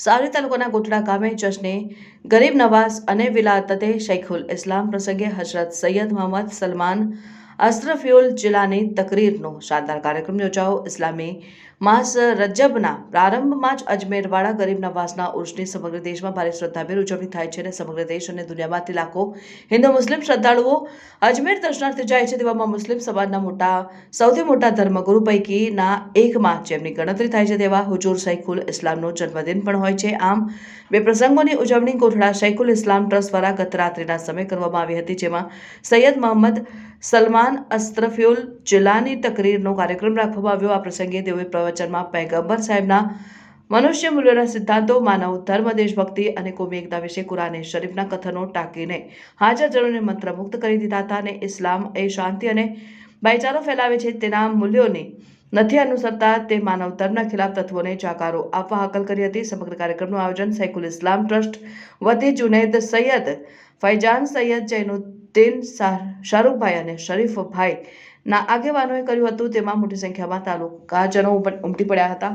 સારી તાલુકાના ગોટડા ગામે જશ્ને ગરીબ નવાઝ અને વિલાતતે શૈખુલ ઇસ્લામ પ્રસંગે હજરત સૈયદ મોહમ્મદ સલમાન અસ્ત્રફ્યુલ જિલ્લાની તકરીરનો શાનદાર કાર્યક્રમ યોજાયો. ઇસ્લામી માસ રજબના પ્રારંભમાં જ અજમેરવાળા ગરીબ નવાઝના ઉર્ષની સમગ્ર દેશમાં ભારે શ્રદ્ધાભેર ઉજવણી થાય છે અને સમગ્ર દેશ અને દુનિયામાંથી લાખો હિન્દુ, મુસ્લિમ શ્રદ્ધાળુઓ અજમેર દર્શનાર્થે જાય છે. તેવામાં મુસ્લિમ સમાજના મોટા, સૌથી મોટા ધર્મગુરુ પૈકીના એકમાં જેમની ગણતરી થાય છે તેવા હુજુર સૈખુલ ઇસ્લામનો જન્મદિન પણ હોય છે. આમ, બે પ્રસંગોની ઉજવણી કોઠડા શૈખુલ ઇસ્લામ ટ્રસ્ટ દ્વારા ગત રાત્રિના સમયે કરવામાં આવી હતી, જેમાં સૈયદ મોહમ્મદ સલમાન અસ્ત્રફ્યુલ જિલ્લાની તકરીરનો કાર્યક્રમ રાખવામાં આવ્યો. આ પ્રસંગે તેઓએ પ્રવચનમાં પૈગંબર સાહેબના મનુષ્ય મૂલ્યોના સિદ્ધાંતો, માનવ ધર્મ, દેશભક્તિ અને કોમી વિશે કુરાને, શરીફના કથનો ટાંકીને હાજરજનોને મંત્રમુક્ત કરી દીધા હતા અને ઇસ્લામ એ શાંતિ અને ભાઈચારો ફેલાવે છે. તેના મૂલ્યોને નથી અનુસરતા તે માનવ ધર્મના ખિલાફ તત્વોને જાકારો આપવા હાકલ કરી હતી. સમગ્ર કાર્યક્રમનું આયોજન સૈકુલ ઇસ્લામ ટ્રસ્ટ વતી જુનેદ સૈયદ ફૈજાન સૈયદ જૈનુદ્દીન શાહ- શાહરૂખભાઈ અને શરીફભાઈ ના આગેવાનોએ કર્યું હતું. તેમાં મોટી સંખ્યામાં તાલુકાજનો ઉમટી પડ્યા હતા.